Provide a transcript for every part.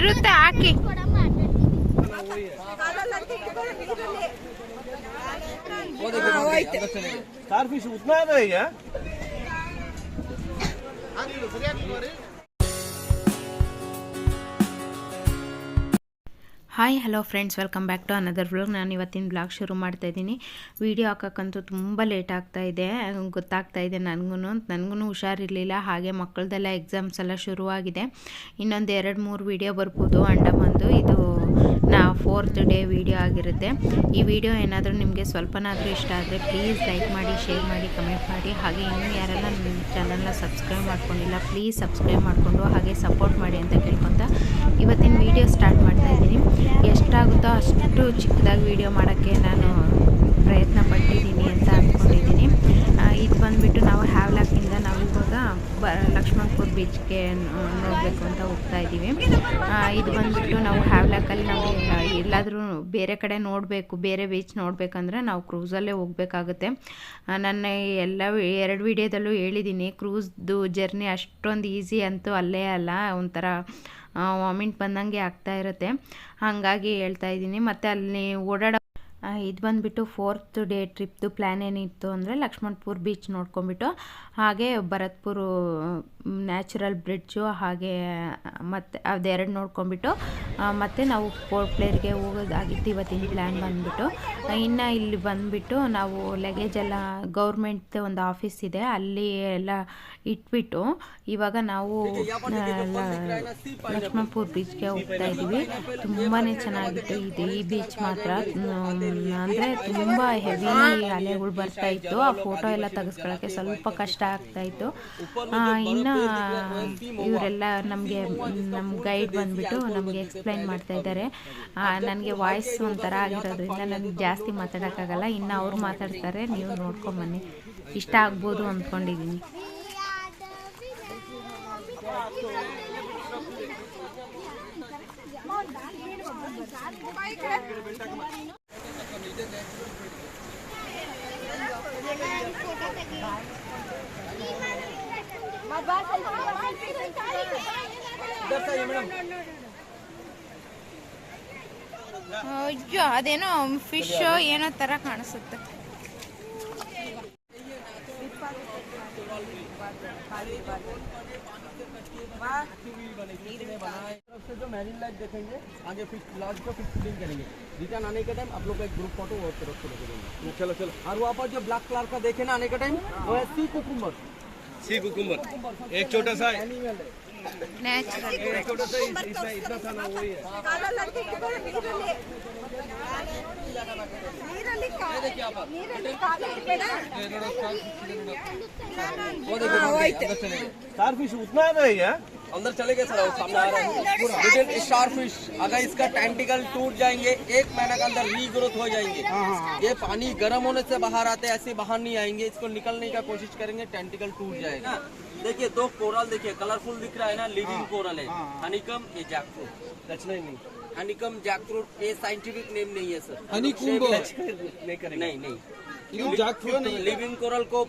ಇರುತ್ತೆ ಹಾಕಿ. Star fish ಉದ್ದ ಈಗ hi hello friends welcome back to another vlog ನಾನು ಇವತ್ತಿನ ಬ್ಲಾಗ್ ಶುರು ಮಾಡ್ತಾ ಇದ್ದೀನಿ. ವೀಡಿಯೋ ಹಾಕೋಕ್ಕಂತೂ ತುಂಬ ಲೇಟ್ ಆಗ್ತಾ ಇದೆ. ಗೊತ್ತಾಗ್ತಾ ಇದೆ ನನಗೂ ನನಗೂ ಹುಷಾರಿರಲಿಲ್ಲ. ಹಾಗೆ ಮಕ್ಕಳದೆಲ್ಲ ಎಕ್ಸಾಮ್ಸ್ ಎಲ್ಲ ಶುರುವಾಗಿದೆ. ಇನ್ನೊಂದು ಎರಡು ಮೂರು ವೀಡಿಯೋ ಬರ್ಬೋದು. ಒಂದು ಇದು ನಾ ಫೋರ್ತ್ ಡೇ ವೀಡಿಯೋ ಆಗಿರುತ್ತೆ. ಈ ವಿಡಿಯೋ ಏನಾದರೂ ನಿಮಗೆ ಸ್ವಲ್ಪನಾದರೂ ಇಷ್ಟ ಆದರೆ ಪ್ಲೀಸ್ ಲೈಕ್ ಮಾಡಿ ಶೇರ್ ಮಾಡಿ ಕಮೆಂಟ್ ಮಾಡಿ. ಹಾಗೆ ಇನ್ನೂ ಯಾರೆಲ್ಲ ನನ್ನ ಚಾನಲ್ನ ಸಬ್ಸ್ಕ್ರೈಬ್ ಮಾಡ್ಕೊಂಡಿಲ್ಲ ಪ್ಲೀಸ್ ಸಬ್ಸ್ಕ್ರೈಬ್ ಮಾಡಿಕೊಂಡು ಹಾಗೆ ಸಪೋರ್ಟ್ ಮಾಡಿ ಅಂತ ಕೇಳ್ಕೊತ ಇವತ್ತಿನ ವೀಡಿಯೋ ಸ್ಟಾರ್ಟ್ ಮಾಡ್ತಾ ಇದ್ದೀನಿ ಎಷ್ಟಾಗುತ್ತೋ ಅಷ್ಟು ಚಿಕ್ಕದಾಗಿ ವೀಡಿಯೋ ಮಾಡೋಕ್ಕೆ ನಾನು ಪ್ರಯತ್ನ ಪಟ್ಟಿದ್ದೀನಿ ಅಂತ ಅಂದ್ಕೊಂಡಿದ್ದೀನಿ ಇದು ಬಂದುಬಿಟ್ಟು ನಾವು ಹ್ಯಾವ್ಲಾಕಿಂದ ನಾವು ಇವಾಗ ಬ, ಲಕ್ಷ್ಮಣಪುರ ಬೀಚ್ಗೆ ನೋಡಬೇಕು ಅಂತ ಹೋಗ್ತಾ ಇದ್ದೀವಿ. ಇದು ಬಂದುಬಿಟ್ಟು ನಾವು ಹ್ಯಾವ್ಲಾಕಲ್ಲಿ ನಾವು ಎಲ್ಲಾದರೂ ಬೇರೆ ಕಡೆ ನೋಡಬೇಕು, ಬೇರೆ ಬೀಚ್ ನೋಡಬೇಕಂದ್ರೆ ನಾವು ಕ್ರೂಸಲ್ಲೇ ಹೋಗಬೇಕಾಗುತ್ತೆ. ನನ್ನ ಎಲ್ಲ ಎರಡು ವಿಡಿಯೋದಲ್ಲೂ ಹೇಳಿದ್ದೀನಿ ಕ್ರೂಸ್ದು ಜರ್ನಿ ಅಷ್ಟೊಂದು ಈಸಿ ಅಂತೂ ಅಲ್ಲೇ ಅಲ್ಲ, ಒಂಥರ ವಾಮಿಂಟ್ ಬಂದಂಗೆ ಆಗ್ತಾ ಇರುತ್ತೆ. ಹಾಗಾಗಿ ಹೇಳ್ತಾ ಇದ್ದೀನಿ, ಮತ್ತು ಅಲ್ಲಿ ಓಡಾಡೋ ಇದು ಬಂದುಬಿಟ್ಟು ಫೋರ್ತ್ ಡೇ ಟ್ರಿಪ್ದು ಪ್ಲ್ಯಾನ್ ಏನಿತ್ತು ಅಂದರೆ ಲಕ್ಷ್ಮಣಪುರ ಬೀಚ್ ನೋಡ್ಕೊಂಬಿಟ್ಟು ಹಾಗೆ ಭರತ್ಪುರ್ ನ್ಯಾಚುರಲ್ ಬ್ರಿಡ್ಜು ಹಾಗೆ ಮತ್ತು ಅದೆರಡು ನೋಡ್ಕೊಂಬಿಟ್ಟು ಮತ್ತೆ ನಾವು ಪೋರ್ಟ್ ಪ್ಲೇರ್ಗೆ ಹೋಗೋದಾಗಿತ್ತು ಇವತ್ತಿನ ಪ್ಲ್ಯಾನ್ ಬಂದುಬಿಟ್ಟು. ಇನ್ನು ಇಲ್ಲಿ ಬಂದುಬಿಟ್ಟು ನಾವು ಲಗೇಜ್ ಎಲ್ಲ ಗೌರ್ಮೆಂಟ್ ಒಂದು ಆಫೀಸ್ ಇದೆ, ಅಲ್ಲಿ ಎಲ್ಲ ಇಟ್ಬಿಟ್ಟು ಇವಾಗ ನಾವು ಲಕ್ಷ್ಮಣಪುರ ಬೀಚ್ಗೆ ಹೋಗ್ತಾ ಇದ್ದೀವಿ. ತುಂಬಾ ಚೆನ್ನಾಗಿತ್ತು ಇದು ಈ ಬೀಚ್ ಮಾತ್ರ. ಅಂದರೆ ತುಂಬ ಹೆವಿ ಅಲೆಗಳು ಬರ್ತಾ ಇತ್ತು. ಆ ಫೋಟೋ ಎಲ್ಲ ತೆಗೆಸ್ಕೊಳ್ಳೋಕ್ಕೆ ಸ್ವಲ್ಪ ಕಷ್ಟ ಆಗ್ತಾ ಇತ್ತು. ಇನ್ನು ಇವರೆಲ್ಲ ನಮಗೆ ನಮ್ಮ ಗೈಡ್ ಬಂದುಬಿಟ್ಟು ನಮಗೆ ಎಕ್ಸ್ಪ್ಲೈನ್ ಮಾಡ್ತಾ ಇದ್ದಾರೆ. ನನಗೆ ವಾಯ್ಸ್ ಒಂಥರ ಆಗಿರೋದ್ರಿಂದ ನನಗೆ ಜಾಸ್ತಿ ಮಾತಾಡೋಕ್ಕಾಗಲ್ಲ. ಇನ್ನು ಅವ್ರು ಮಾತಾಡ್ತಾರೆ, ನೀವು ನೋಡ್ಕೊಂಬನ್ನಿ ಇಷ್ಟ ಆಗ್ಬೋದು ಅಂದ್ಕೊಂಡಿದ್ದೀನಿ. ಅಯ್ಯೋ ಅದೇನೋ ಫಿಶ್ ಏನೋ ತರ ಕಾಣಿಸುತ್ತೆ तरफ से जो मैरिन लाइफ देखेंगे आगे फिश लॉज को फिश फीडिंग करेंगे रिटर्न आने के टाइम आप लोग का एक ग्रुप फोटो वो तरफ से लेके देंगे चलो चलो और वहाँ पर जो ब्लैक कलर का देखे ना आने के टाइम वो है सी कुकुम्बर सी कुकुम्बर एक छोटा सा एनिमल है स्टार फ़िश उतना है। क्या अंदर चले गए सर सामने आ रहा है। स्टार फ़िश अगर इसका टेंटिकल टूट जाएँगे एक महीना के अंदर रीग्रोथ हो जाएँगे। हाँ, हाँ, हाँ। ये पानी गर्म होने से बाहर आते हैं ऐसे बाहर नहीं आएँगे। इसको निकलने का कोशिश करेंगे टेंटिकल टूट जाएगा। देखिए दो कोरल देखिए कलरफुल दिख रहा है ना लिविंग कोरल है। हनीकम ये जैकफ्रूट टच नहीं नहीं हनीकम जैकफ्रूट ये साइंटिफिक नेम नहीं है सर हनीकुम्ब नहीं करेंगे। नहीं नहीं। जैकफ्रूट लिविंग कोरल को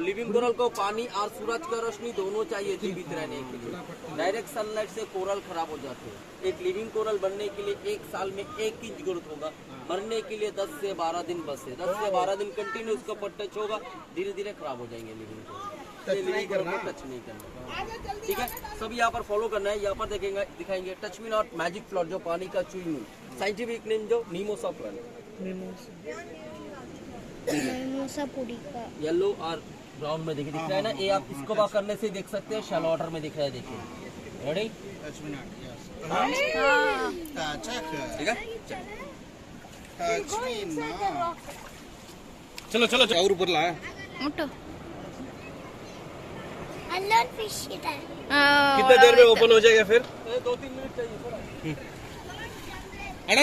लिविंग कोरल को पानी और सूरज का रोशनी दोनों चाहिए जीवित रहने के लिए। डायरेक्ट सनलाइट से कोरल खराब हो जाते हैं। एक लिविंग कोरल बनने के लिए एक साल में एक इंच ग्रोथ होगा। मरने के लिए 10 से 12 दिन बस। है 10 से 12 दिन कंटिन्यू उसका ऊपर टच होगा। धीरे धीरे खराब हो जाएँगे लिविंग कोरल लिविंग कोरल को टच नहीं करना। ठीक है? सब यहाँ पर फॉलो करना है यहाँ पर देखेंगे दिखाएँगे। Touch me not magic float जो पानी का चुई साइंटिफिक नेम जो नीमोसा प्लान येलो और ब्राउन में देखिए दिख रहा है ना? ये आप इसको बात करने से देख सकते हैं शैल वाटर में दिख रहा है देखिए। रेडी ठीक है? चलो चलो चलो। और ऊपर लाया। ಮುಟ್ಟು ಅಲ್ಲೊಂದು ಫಿಶ್ ಇದೆ कितने देर में ओपन हो जाएगा फिर ये दो तीन मिनट चाहिए थोड़ा ಅಣ್ಣ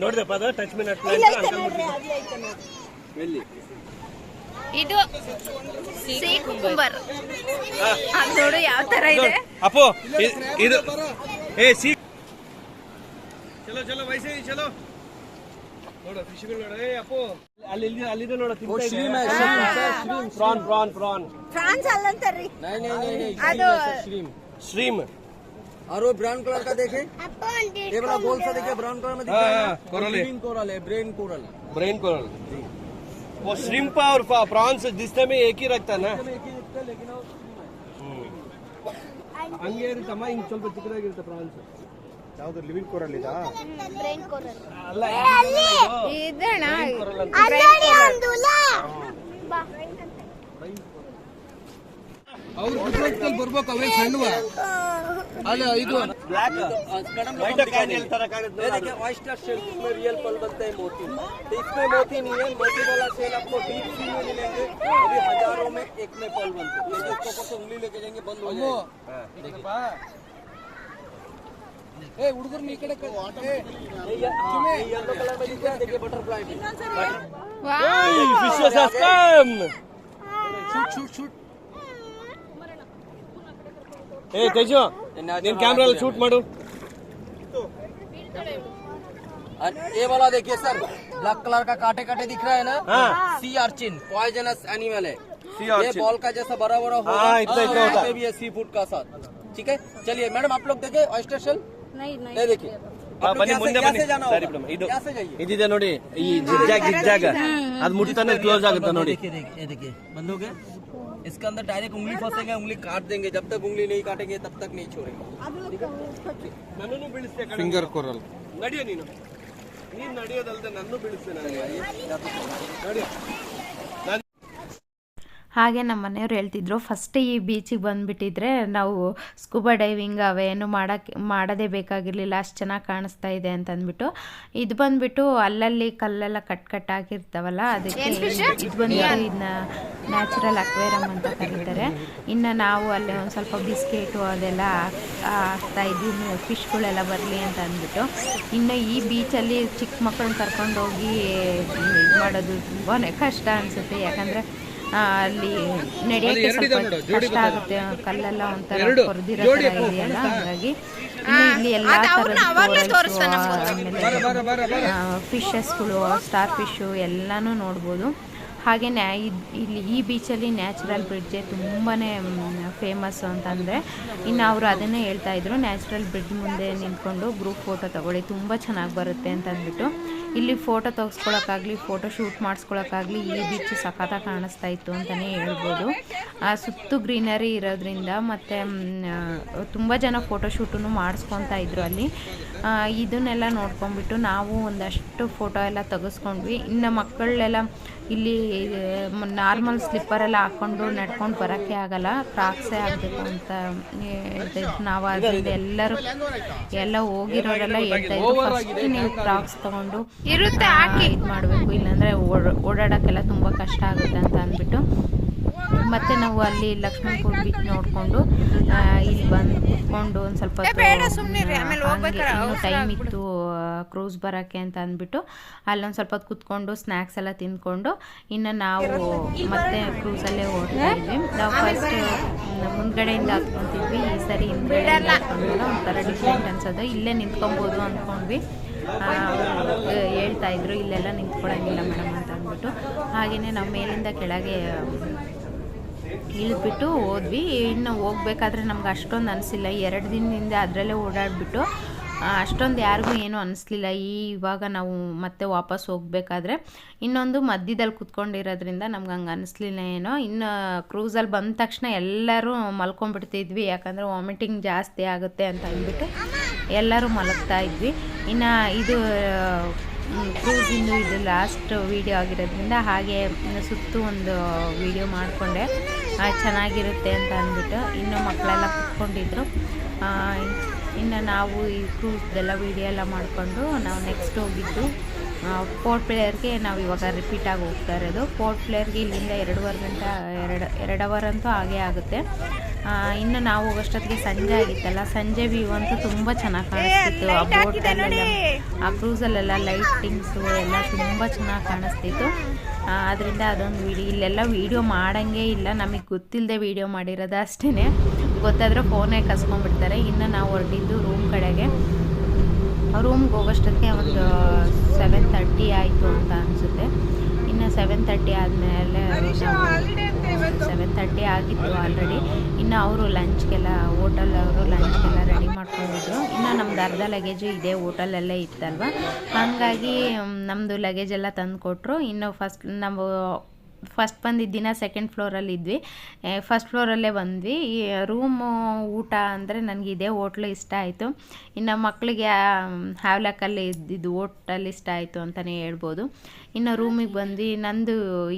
ನೋಡಿದೆ ಪದ ಟಚ್ ಮಿ ನಟ್ मेनली ಇದು ಸಿ ಕುಕುಂಬರ್ ಅದು ನೋಡು ಯಾವ ತರ ಇದೆ ಅಪ್ಪು ಇ- ಇದು ಏ ಸಿ ಚಲೋ ಚಲೋ ವೈಸೆ ಚಲೋ ನೋಡು ಫಿಶ್ಗಳು ನೋಡು ಏ ಅಪ್ಪು ಅಲ್ಲಿ ಇಲ್ಲಿ ಅಲ್ಲಿದೆ ನೋಡು वो श्रीम है shrimp sir shrimp prawn prawn prawn France ಅಲ್ಲಂತಾರ್ರಿ नहीं नहीं नहीं नहीं ಅದು- श्रीम ಸ್ಟ್ರೀಮ್ और वो ब्राउन कलर का देखे Upon ये वाला गोल सा देखिए ब्राउन कलर में दिख हाँ, रहा है हाँ, ना? कोरल वो है। ग्रीन कोरल है ब्रेन कोरल ब्रेन कोरल वो श्रिम्प और प्रॉन्स दिखने में एक ही रखता ना लेकिन वो ಹಂಗೆ ಇರುತ್ತಮ್ಮ ಹಿಂಗ್ ಸ್ವಲ್ಪ ಚಿಕ್ಕದಾಗಿರುತ್ತೆ ಪ್ರಾನ್ಸ್ ಯಾವ್ದು ಲಿವಿಂಗ್ ಕೋರಲ್ ಇದಾ brain coral. ಅಲ್ಲ ಇದಣ್ಣ ಅಲ್ಲೋಡಿ ಒಂದುಲ. ಬಾ. ಅವ್ರು ಗುಜರಾತ್ನಲ್ಲಿ ಬರ್ಬೇಕು ಅವೇ ಸಣ್ಣವ अरे ಇದು ब्लैक White candy ತರ ಕಾಣುತ್ತೆ ये देखिए ऑयस्टर शेल में रियल पल बनते हैं मोती तो इसमें मोती नहीं है मोती वाला शेल आपको डीप सी में मिलेंगे अभी हजारों में एक में पल बनते हैं ये इसको ऊपर से उंगली लेके जाएंगे बंद हो जाएगा ಏ ಹುಡುಗರು ಈ ಕಡೆ येलो कलर में दिख रहा है देखिए बटरफ्लाई भी fishes has come shoot shoot shoot ಏ ತೇಜು ನಿನ್ ಕ್ಯಾಮ್ರಾ ಅಲ್ಲಿ ಶೂಟ್ ಮಾಡು और ये वाला देखिए सर ब्लैक कलर का काटे काटे दिख रहा है ना हाँ। सी आर्चिन पॉइजनस एनिमल है Sea ये urchin। बॉल का जैसा बड़ा बड़ा होगा हाँ, इतना- इतना यहाँ होता पे भी है सी फूड का साथ ठीक है चलिए मैडम आप लोग देखे ऑयस्टर शेल ये देखिए आप लोग ಬನ್ನಿ यहाँ से- ಮುಂದೆ यहाँ ಬನ್ನಿ से जाना ಸರಿ होगा ಮೇಡಮ್ ಇದು यहाँ से जाइए ಇದಿದೆ ನೋಡಿ ಈ ಜಿಗ್ಜಾಗ್ ಜಿಗ್ಜಾಗ್ ಅದು ಮುಟ್ತಾನೆ ಕ್ಲೋಸ್ ಆಗುತ್ತೆ ನೋಡಿ देखिए देखिए ये देखिए बंद हो गया इसके अंदर डायरेक्ट उंगली फंसेंगे उंगली काट देंगे जब तक उंगली नहीं काटेंगे तब तक नहीं छोड़ेंगे ನನ್ನನ್ನು ಬೀಳಿಸ್ತೆ ಫಿಂಗರ್ ಕೋರಲ್ ನಡಿಯ ನೀನು ನೀನ್ ನಡೆಯೋದಲ್ದೆ ನನ್ನ ಬೀಳಿಸ್ತೆ ನಡಿಯ ಹಾಗೆ ನಮ್ಮ ಮನೆಯವ್ರು ಹೇಳ್ತಿದ್ರು ಫಸ್ಟ್ ಈ ಬೀಚಿಗೆ ಬಂದುಬಿಟ್ಟಿದ್ರೆ ನಾವು ಸ್ಕೂಬಾ ಡೈವಿಂಗ್ ಅವೇನು ಮಾಡೋಕ್ಕೆ ಮಾಡೋದೇ ಬೇಕಾಗಿರಲಿಲ್ಲ ಅಷ್ಟು ಚೆನ್ನಾಗಿ ಕಾಣಿಸ್ತಾ ಇದೆ ಅಂತ ಅಂದ್ಬಿಟ್ಟು ಇದು ಬಂದ್ಬಿಟ್ಟು ಅಲ್ಲಲ್ಲಿ ಕಲ್ಲೆಲ್ಲ ಕಟ್ ಕಟ್ ಅದಕ್ಕೆ ಇದು ಬಂದ್ಬಿಟ್ಟು ಇದನ್ನ ನ್ಯಾಚುರಲ್ ಅಕ್ವೇರಮ್ ಅಂತ ಕರೀತಾರೆ. ಇನ್ನು ನಾವು ಅಲ್ಲಿ ಒಂದು ಸ್ವಲ್ಪ ಬಿಸ್ಕೆಟು ಅದೆಲ್ಲ ಹಾಕ್- ಹಾಕ್ತಾ ಇದ್ದೀವಿ ಫಿಶ್ಗಳೆಲ್ಲ ಬರಲಿ ಅಂತ ಅಂದ್ಬಿಟ್ಟು. ಇನ್ನು ಈ ಬೀಚಲ್ಲಿ ಚಿಕ್ಕ ಮಕ್ಕಳನ್ನ ಕರ್ಕೊಂಡೋಗಿ ಇದು ಮಾಡೋದು ತುಂಬಾ ಕಷ್ಟ ಅನಿಸುತ್ತೆ ಯಾಕಂದರೆ ಅಲ್ಲಿ ನಡೆಯೋಕ್ಕೆ ಸ್ವಲ್ಪ ಕಷ್ಟ ಆಗುತ್ತೆ ಕಲ್ಲೆಲ್ಲ ಒಂಥರ ಕೊರ್ದಿರೋ ಥರ ಇದೆಯಲ್ಲ ಹಾಗಾಗಿ ಇಲ್ಲಿ ಎಲ್ಲ ಥರದ ಆಮೇಲೆ ಫಿಶಸ್ಗಳು ಸ್ಟಾರ್ ಫಿಶು ಎಲ್ಲಾನು ನೋಡ್ಬೋದು. ಹಾಗೆ ನ್ಯಾ ಇದ್- ಇಲ್ಲಿ ಈ ಬೀಚಲ್ಲಿ ನ್ಯಾಚುರಲ್ ಬ್ರಿಡ್ಜೆ ತುಂಬಾ ಫೇಮಸ್ಸು ಅಂತಂದರೆ ಇನ್ನು ಅವರು ಅದನ್ನೇ ಹೇಳ್ತಾ ಇದ್ರು ನ್ಯಾಚುರಲ್ ಬ್ರಿಡ್ಜ್ ಮುಂದೆ ನಿಂತ್ಕೊಂಡು ಗ್ರೂಪ್ ಫೋಟೋ ತೊಗೊಳ್ಳಿ, ತುಂಬ ಚೆನ್ನಾಗಿ ಬರುತ್ತೆ ಅಂತ ಅಂದ್ಬಿಟ್ಟು ಇಲ್ಲಿ ಫೋಟೋ ತೆಗೆಸ್ಕೊಳಕ್ಕಾಗಲಿ ಫೋಟೋ ಶೂಟ್ ಮಾಡಿಸ್ಕೊಳಕ್ಕಾಗಲಿ ಈ ಬೀಚ್ ಸಖತ್ತಾಗಿ ಕಾಣಿಸ್ತಾ ಇತ್ತು ಅಂತಲೇ ಹೇಳ್ಬೋದು. ಸುತ್ತು ಗ್ರೀನರಿ ಇರೋದ್ರಿಂದ ಮತ್ತು ತುಂಬ ಜನ ಫೋಟೋ ಶೂಟನ್ನು ಮಾಡಿಸ್ಕೊತಾ ಇದ್ರು ಅಲ್ಲಿ. ಇದನ್ನೆಲ್ಲ ನೋಡ್ಕೊಂಡ್ಬಿಟ್ಟು ನಾವು ಒಂದಷ್ಟು ಫೋಟೋ ಎಲ್ಲ ತೆಗೆಸ್ಕೊಂಡ್ವಿ. ಇನ್ನು ಮಕ್ಕಳೆಲ್ಲ ಇಲ್ಲಿ ನಾರ್ಮಲ್ ಸ್ಲಿಪ್ಪರೆಲ್ಲ ಹಾಕೊಂಡು ನಡ್ಕೊಂಡು ಬರೋಕ್ಕೆ ಆಗಲ್ಲ. ಫ್ರಾಕ್ಸೇ ಆಗಬೇಕು ಅಂತ ನಾವು ಅದರಿಂದ ಎಲ್ಲರೂ ಎಲ್ಲ ಹೋಗಿರೋರೆಲ್ಲ ಹೇಳ್ತಾ ಇದ್ರು. ನೀವು ಫ್ರಾಕ್ಸ್ ತಗೊಂಡು ಇರುತ್ತೆ ಇದು ಮಾಡಬೇಕು ಇಲ್ಲಾಂದರೆ ಓಡಾಡೋಕ್ಕೆಲ್ಲ ತುಂಬ ಕಷ್ಟ ಆಗುತ್ತೆ ಅಂತ ಅಂದ್ಬಿಟ್ಟು. ಮತ್ತೆ ನಾವು ಅಲ್ಲಿ ಲಕ್ಷ್ಮಣಪುರ ಬೀಚ್ ನೋಡಿಕೊಂಡು ಇಲ್ಲಿ ಬಂದು ಕುತ್ಕೊಂಡು ಒಂದು ಸ್ವಲ್ಪ ಟೈಮ್ ಇತ್ತು ಕ್ರೂಸ್ ಬರೋಕ್ಕೆ ಅಂತ ಅಂದ್ಬಿಟ್ಟು ಅಲ್ಲೊಂದು ಸ್ವಲ್ಪ ಹೊತ್ತು ಕುತ್ಕೊಂಡು ಸ್ನ್ಯಾಕ್ಸ್ ಎಲ್ಲ ತಿಂದ್ಕೊಂಡು ಇನ್ನು ನಾವು ಮತ್ತೆ ಕ್ರೂಸಲ್ಲೇ ಓಡ್ತಾ ಇದ್ವಿ. ನಾವು ಫಸ್ಟ್ ಮುಂದ್ಗಡೆಯಿಂದ ಹತ್ಕೊಂತಿದ್ವಿ ಈ ಸರಿ ಹಿಂದ್ಗಡೆಯಿಂದ ಒಂಥರ ಡಿಫ್ರೆಂಟ್ ಅನ್ಸೋದು. ಇಲ್ಲೇ ನಿಂತ್ಕೊಬೋದು ಅಂದ್ಕೊಂಡ್ವಿ ಆ, ಹೇಳ್ತಾ ಇದ್ರು ಇಲ್ಲೆಲ್ಲ ನಿಂತ್ಕೊಳಂಗಿಲ್ಲ ಮೇಡಮ್ ಅಂತ ಅಂದ್ಬಿಟ್ಟು. ಹಾಗೆಯೇ ನಾವು ಮೇಲಿಂದ ಕೆಳಗೆ ಇಳಿದ್ಬಿಟ್ಟು ಹೋದ್ವಿ. ಇನ್ನು ಹೋಗ್ಬೇಕಾದ್ರೆ ನಮ್ಗೆ ಅಷ್ಟೊಂದು ಅನಿಸಿಲ್ಲ. ಎರಡು ದಿನದಿಂದ ಅದರಲ್ಲೇ ಓಡಾಡಿಬಿಟ್ಟು ಅಷ್ಟೊಂದು ಯಾರಿಗೂ ಏನೂ ಅನಿಸ್ಲಿಲ್ಲ. ಈ ಇವಾಗ ನಾವು ಮತ್ತೆ ವಾಪಸ್ ಹೋಗಬೇಕಾದ್ರೆ ಇನ್ನೊಂದು ಮಧ್ಯದಲ್ಲಿ ಕುತ್ಕೊಂಡಿರೋದ್ರಿಂದ ನಮ್ಗೆ ಹಂಗೆ ಅನಿಸ್ಲಿಲ್ಲ ಏನೋ. ಇನ್ನು ಕ್ರೂಸಲ್ಲಿ ಬಂದ ತಕ್ಷಣ ಎಲ್ಲರೂ ಮಲ್ಕೊಂಡ್ಬಿಡ್ತಿದ್ವಿ. ಯಾಕಂದರೆ ವಾಮಿಟಿಂಗ್ ಜಾಸ್ತಿ ಆಗುತ್ತೆ ಅಂತ ಅಂದ್ಬಿಟ್ಟು ಎಲ್ಲರೂ ಮಲಗ್ತಾ ಇದ್ವಿ. ಇನ್ನು ಇದು ಕ್ರೂಸಿಂದು ಇದು ಲಾಸ್ಟ್ ವೀಡಿಯೋ ಆಗಿರೋದ್ರಿಂದ ಹಾಗೆ ಸುತ್ತು ಒಂದು ವೀಡಿಯೋ ಮಾಡಿಕೊಂಡೆ. ಚೆನ್ನಾಗಿರುತ್ತೆ ಅಂತ ಅಂದ್ಬಿಟ್ಟು ಇನ್ನು ಮಕ್ಕಳೆಲ್ಲ ಕುತ್ಕೊಂಡಿದ್ರು. ಇನ್ನು ನಾವು ಈ ಕ್ರೂಸ್ದೆಲ್ಲ ವೀಡಿಯೋ ಎಲ್ಲ ಮಾಡಿಕೊಂಡು ನಾವು ನೆಕ್ಸ್ಟ್ ಹೋಗಿದ್ದು ಪೋರ್ಟ್ ಪ್ಲೇಯರ್ಗೆ ನಾವು ಇವಾಗ ರಿಪೀಟಾಗಿ ಹೋಗ್ತಾ ಇರೋದು. ಪೋರ್ಟ್ ಪ್ಲೇಯರ್ಗೆ ಇಲ್ಲಿಂದ ಎರಡೂವರೆ ಗಂಟೆ ಎರಡು ಎರಡು ಅವರ್ ಅಂತೂ ಹಾಗೇ ಆಗುತ್ತೆ. ಇನ್ನು ನಾವು ಹೋಗೋಷ್ಟೊತ್ತಿಗೆ ಸಂಜೆ ಆಗಿತ್ತಲ್ಲ ಸಂಜೆ ವ್ಯೂ ಅಂತೂ ತುಂಬ ಚೆನ್ನಾಗಿ ಕಾಣಿಸ್ತಿತ್ತು. ಆ ಬೋಟಲ್ಲೆಲ್ಲ ಆ ಕ್ರೂಸಲ್ಲೆಲ್ಲ ಲೈಟಿಂಗ್ಸು ಎಲ್ಲ ತುಂಬ ಚೆನ್ನಾಗಿ ಕಾಣಿಸ್ತಿತ್ತು. ಅದರಿಂದ ಅದೊಂದು ವಿಡಿಯೋ ಇಲ್ಲೆಲ್ಲ ವೀಡಿಯೋ ಮಾಡೋಂಗೇ ಇಲ್ಲ. ನಮಗೆ ಗೊತ್ತಿಲ್ಲದೆ ವೀಡಿಯೋ ಮಾಡಿರೋದು ಅಷ್ಟೇ ಗೊತ್ತಾದರೆ ಫೋನೇ ಕಸ್ಕೊಂಡ್ಬಿಡ್ತಾರೆ. ಇನ್ನು ನಾವು ಹೊರಟಿದ್ದು ರೂಮ್ ಕಡೆಗೆ. ರೂಮ್ಗೆ ಹೋಗೋಷ್ಟೊತ್ತಿಗೆ ಒಂದು ಸೆವೆನ್ ತರ್ಟಿ ಆಯಿತು ಅಂತ ಅನಿಸುತ್ತೆ ಇನ್ನು ಸೆವೆನ್ ತರ್ಟಿ ಆದಮೇಲೆ ಸೆವೆನ್ ತರ್ಟಿ ಆಗಿತ್ತು ಆಲ್ರೆಡಿ ಇನ್ನು ಅವರು ಲಂಚ್ಗೆಲ್ಲ ಹೋಟೆಲ್ ಅವರು ಲಂಚ್ಗೆಲ್ಲ ರೆಡಿ ಮಾಡ್ಕೊಂಡಿದ್ರು ಇನ್ನು ನಮ್ದು ಅರ್ಧ ಲಗೇಜು ಇದೇ ಹೋಟೆಲಲ್ಲೇ ಇತ್ತಲ್ವ? ಹಾಗಾಗಿ ನಮ್ಮದು ಲಗೇಜ್ ಎಲ್ಲ ತಂದು ಕೊಟ್ಟರು ಇನ್ನು ಫಸ್ಟ್ ನಾವು ಫಸ್ಟ್ ಬಂದಿದ್ದ ದಿನ ಸೆಕೆಂಡ್ ಫ್ಲೋರಲ್ಲಿ ಇದ್ವಿ. ಫಸ್ಟ್ ಫ್ಲೋರಲ್ಲೇ ಬಂದ್ವಿ. ಈ ರೂಮು ಊಟ ಅಂದರೆ ನನಗೆ ಇದೇ ಹೋಟ್ಲು ಇಷ್ಟ ಆಯಿತು. ಇನ್ನು ಮಕ್ಕಳಿಗೆ ಹ್ಯಾವ್ಲಾಕಲ್ಲಿ ಇದ್ದಿದ್ದು ಹೋಟಲ್ ಇಷ್ಟ ಆಯಿತು ಅಂತಲೇ ಹೇಳ್ಬೋದು. ಇನ್ನು ರೂಮಿಗೆ ಬಂದ್ವಿ. ನಂದು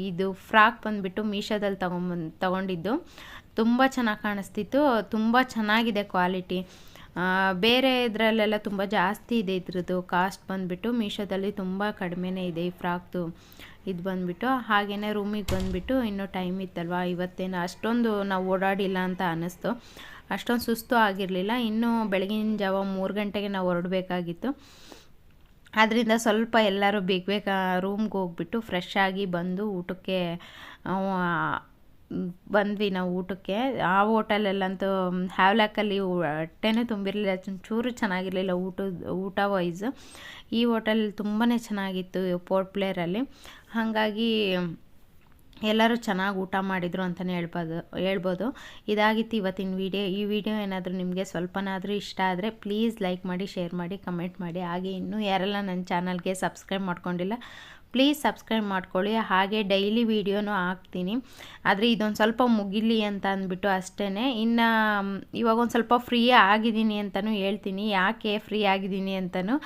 ಇದು ಫ್ರಾಕ್ ಬಂದುಬಿಟ್ಟು ಮೀಶೋದಲ್ಲಿ ತಗೊಂಬಂದು, ತಗೊಂಡಿದ್ದು. ತುಂಬ ಚೆನ್ನಾಗಿ ಕಾಣಿಸ್ತಿತ್ತು. ತುಂಬ ಚೆನ್ನಾಗಿದೆ ಕ್ವಾಲಿಟಿ ಬೇರೆ ಇದರಲ್ಲೆಲ್ಲ ತುಂಬ ಜಾಸ್ತಿ ಇದೆ ಇದ್ರದ್ದು. ಕಾಸ್ಟ್ ಬಂದುಬಿಟ್ಟು ಮೀಶೋದಲ್ಲಿ ತುಂಬ ಕಡಿಮೆನೇ ಇದೆ ಈ ಫ್ರಾಕ್ದು. ಇದು ಬಂದುಬಿಟ್ಟು ಹಾಗೆಯೇ ರೂಮಿಗೆ ಬಂದುಬಿಟ್ಟು ಇನ್ನೂ ಟೈಮ್ ಇತ್ತಲ್ವ? ಇವತ್ತೇನು ಅಷ್ಟೊಂದು ನಾವು ಓಡಾಡಿಲ್ಲ ಅಂತ ಅನ್ನಿಸ್ತು. ಅಷ್ಟೊಂದು ಸುಸ್ತು ಆಗಿರಲಿಲ್ಲ. ಇನ್ನೂ ಬೆಳಗಿನ ಜಾವ ಮೂರು ಗಂಟೆಗೆ ನಾವು ಹೊರಡಬೇಕಾಗಿತ್ತು. ಆದ್ದರಿಂದ ಸ್ವಲ್ಪ ಎಲ್ಲರೂ ಬೇಗ ಬೇಗ ರೂಮ್ಗೆ ಹೋಗ್ಬಿಟ್ಟು ಫ್ರೆಶ್ ಆಗಿ ಬಂದು ಊಟಕ್ಕೆ ಬಂದ್ವಿ ನಾವು ಊಟಕ್ಕೆ. ಆ ಹೋಟೆಲಲ್ಲಂತೂ ಹ್ಯಾವ್ಲಾಕಲ್ಲಿ ಹೊಟ್ಟೆನೇ ತುಂಬಿರಲಿಲ್ಲ, ಚೂರು ಚೆನ್ನಾಗಿರಲಿಲ್ಲ ಊಟದ ಊಟ ವೈಸ್ ಈ ಹೋಟೆಲ್ ತುಂಬಾ ಚೆನ್ನಾಗಿತ್ತು ಪೋರ್ಟ್ ಪ್ಲೇರಲ್ಲಿ ಹಾಗಾಗಿ ಎಲ್ಲರೂ ಚೆನ್ನಾಗಿ ಊಟ ಮಾಡಿದರು ಅಂತಲೇ ಹೇಳ್ಬೋದು ಹೇಳ್ಬೋದು. ಇದಾಗಿತ್ತು ಇವತ್ತಿನ ವಿಡಿಯೋ. ಈ ವಿಡಿಯೋ ಏನಾದರೂ ನಿಮಗೆ ಸ್ವಲ್ಪನಾದರೂ ಇಷ್ಟ ಆದರೆ ಪ್ಲೀಸ್ ಲೈಕ್ ಮಾಡಿ ಶೇರ್ ಮಾಡಿ ಕಮೆಂಟ್ ಮಾಡಿ. ಹಾಗೆ ಇನ್ನೂ ಯಾರೆಲ್ಲ ನನ್ನ ಚಾನಲ್ಗೆ ಸಬ್ಸ್ಕ್ರೈಬ್ ಮಾಡ್ಕೊಂಡಿಲ್ಲ ಪ್ಲೀಸ್ ಸಬ್ಸ್ಕ್ರೈಬ್ ಮಾಡ್ಕೊಳ್ಳಿ. ಹಾಗೆ ಡೈಲಿ ವೀಡಿಯೋನೂ ಹಾಕ್ತೀನಿ. ಆದರೆ ಇದೊಂದು ಸ್ವಲ್ಪ ಮುಗಿಲಿ ಅಂತ ಅಂದ್ಬಿಟ್ಟು ಅಷ್ಟೇ ಇನ್ನು ಇವಾಗ ಒಂದು ಸ್ವಲ್ಪ ಫ್ರೀ ಆಗಿದ್ದೀನಿ ಅಂತಲೂ ಹೇಳ್ತೀನಿ. ಯಾಕೆ ಫ್ರೀ ಆಗಿದ್ದೀನಿ ಅಂತಲೂ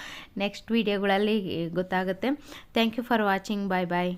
ನೆಕ್ಸ್ಟ್ ವೀಡಿಯೋಗಳಲ್ಲಿ ಗೊತ್ತಾಗುತ್ತೆ. Thank you for watching bye bye